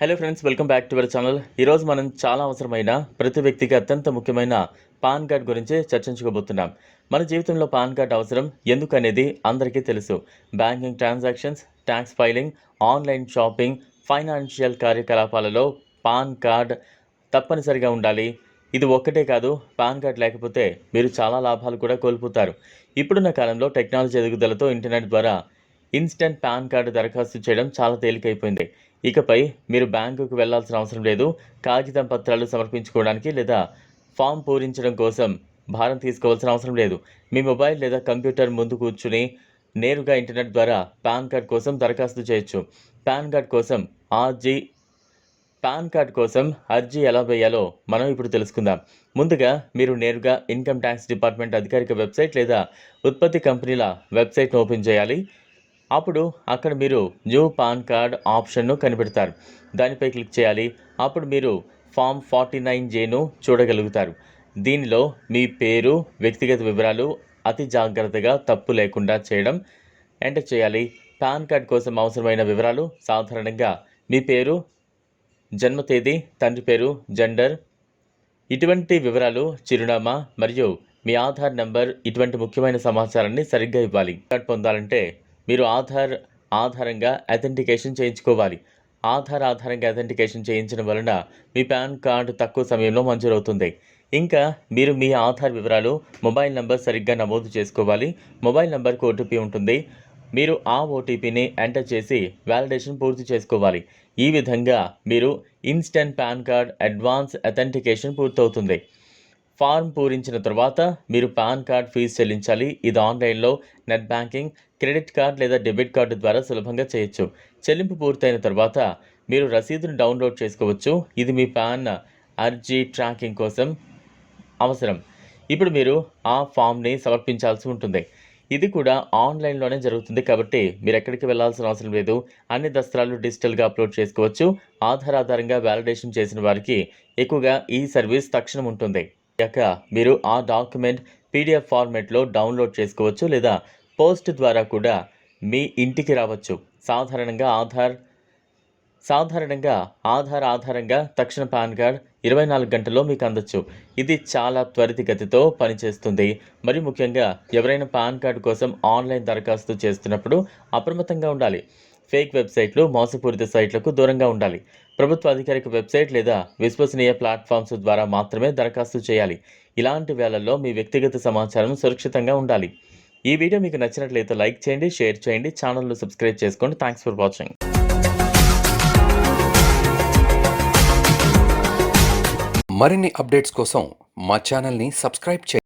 Hello friends welcome back to our channel ఈరోజు మనం చాలా అవసరమైన ప్రతి వ్యక్తికి అత్యంత ముఖ్యమైన పాన్ కార్డ్ గురించి చర్చించుకోబోతున్నాం. మన జీవితంలో పాన్ కార్డ్ అవసరం ఎందుకనేది అందరికీ తెలుసు. Banking transactions tax filing online shopping financial కార్యకలాపాలలో పాన్ కార్డ్ తప్పనిసరిగా ఉండాలి. ఇది ఒక్కటే కాదు పాన్ కార్డ్ లేకపోతే మీరు చాలా లాభాలు కూడా కోల్పోతారు. ఇప్పుడున్న కాలంలో టెక్నాలజీ ఎదుగుదలతో ఇంటర్నెట్ ద్వారా ఇన్స్టెంట్ పాన్ కార్డు దరఖాస్తు చేయడం చాలా తేలికైపోయింది. ఇకపై మీరు బ్యాంకుకు వెళ్ళాల్సిన అవసరం లేదు. కాగితం పత్రాలు సమర్పించుకోవడానికి లేదా ఫామ్ పూరించడం కోసం భారం తీసుకోవాల్సిన అవసరం లేదు. మీ మొబైల్ లేదా కంప్యూటర్ ముందు కూర్చుని నేరుగా ఇంటర్నెట్ ద్వారా పాన్ కార్డ్ కోసం దరఖాస్తు చేయొచ్చు. పాన్ కార్డ్ కోసం ఆర్జీ పాన్ కార్డ్ కోసం అర్జీ ఎలా వేయాలో మనం ఇప్పుడు తెలుసుకుందాం. ముందుగా మీరు నేరుగా ఇన్కమ్ ట్యాక్స్ డిపార్ట్మెంట్ అధికారిక వెబ్సైట్ లేదా ఉత్పత్తి కంపెనీల వెబ్సైట్ను ఓపెన్ చేయాలి. అప్పుడు అక్కడ మీరు న్యూ పాన్ కార్డ్ ఆప్షన్ను కనిపెడతారు. దానిపై క్లిక్ చేయాలి. అప్పుడు మీరు ఫామ్ ఫార్టీ నైన్ జేను చూడగలుగుతారు. దీనిలో మీ పేరు వ్యక్తిగత వివరాలు అతి జాగ్రత్తగా తప్పు లేకుండా చేయడం ఎంటర్ చేయాలి. పాన్ కార్డ్ కోసం అవసరమైన వివరాలు సాధారణంగా మీ పేరు జన్మ తేదీ తండ్రి పేరు జెండర్ ఇటువంటి వివరాలు చిరునామా మరియు మీ ఆధార్ నంబర్ ఇటువంటి ముఖ్యమైన సమాచారాన్ని సరిగ్గా ఇవ్వాలి. కార్డ్ పొందాలంటే మీరు ఆధార్ ఆధారంగా అథెంటికేషన్ చేయించుకోవాలి. ఆధార్ ఆధారంగా అథెంటికేషన్ చేయించడం వలన మీ పాన్ కార్డు తక్కువ సమయంలో మంజూరవుతుంది. ఇంకా మీరు మీ ఆధార్ వివరాలు మొబైల్ నంబర్ సరిగ్గా నమోదు చేసుకోవాలి. మొబైల్ నంబర్కు ఓటీపీ ఉంటుంది. మీరు ఆ ఓటీపీని ఎంటర్ చేసి వ్యాలిడేషన్ పూర్తి చేసుకోవాలి. ఈ విధంగా మీరు instant PAN card advance authentication పూర్తవుతుంది. ఫార్మ్ పూరించిన తర్వాత మీరు పాన్ కార్డ్ ఫీజు చెల్లించాలి. ఇది ఆన్లైన్లో నెట్ బ్యాంకింగ్ క్రెడిట్ కార్డ్ లేదా డెబిట్ కార్డు ద్వారా సులభంగా చేయొచ్చు. చెల్లింపు పూర్తయిన తర్వాత మీరు రసీదును డౌన్లోడ్ చేసుకోవచ్చు. ఇది మీ పాన్ అర్జీ ట్రాకింగ్ కోసం అవసరం. ఇప్పుడు మీరు ఆ ఫామ్ని సమర్పించాల్సి ఉంటుంది. ఇది కూడా ఆన్లైన్లోనే జరుగుతుంది కాబట్టి మీరు ఎక్కడికి వెళ్ళాల్సిన అవసరం లేదు. అన్ని దస్త్రాలు డిజిటల్గా అప్లోడ్ చేసుకోవచ్చు. ఆధార్ ఆధారంగా వ్యాలిడేషన్ చేసిన వారికి ఎక్కువగా ఈ సర్వీస్ తక్షణం ఉంటుంది. అయ్యాక మీరు ఆ డాక్యుమెంట్ పీడిఎఫ్ ఫార్మెట్లో డౌన్లోడ్ చేసుకోవచ్చు లేదా పోస్ట్ ద్వారా కూడా మీ ఇంటికి రావచ్చు. సాధారణంగా ఆధార్ సాధారణంగా ఆధార్ ఆధారంగా తక్షణ పాన్ కార్డ్ ఇరవై నాలుగు గంటల్లో మీకు అందొచ్చు. ఇది చాలా త్వరితగతితో పనిచేస్తుంది. మరి ముఖ్యంగా ఎవరైనా పాన్ కార్డు కోసం ఆన్లైన్ దరఖాస్తు చేస్తున్నప్పుడు అప్రమత్తంగా ఉండాలి. ఫేక్ వెబ్సైట్లు మోసపూరిత సైట్లకు దూరంగా ఉండాలి. ప్రభుత్వ అధికారిక వెబ్సైట్ లేదా విశ్వసనీయ ప్లాట్ఫామ్స్ ద్వారా మాత్రమే దరఖాస్తు చేయాలి. ఇలాంటి వేళల్లో మీ వ్యక్తిగత సమాచారం సురక్షితంగా ఉండాలి. ఈ వీడియో మీకు నచ్చినట్లయితే లైక్ చేయండి షేర్ చేయండి ఛానల్ను సబ్స్క్రైబ్ చేసుకోండి. థ్యాంక్స్ ఫర్ వాచింగ్ మరిన్ని అప్డేట్స్ కోసం మా ఛానల్ని సబ్స్క్రైబ్ చేయండి.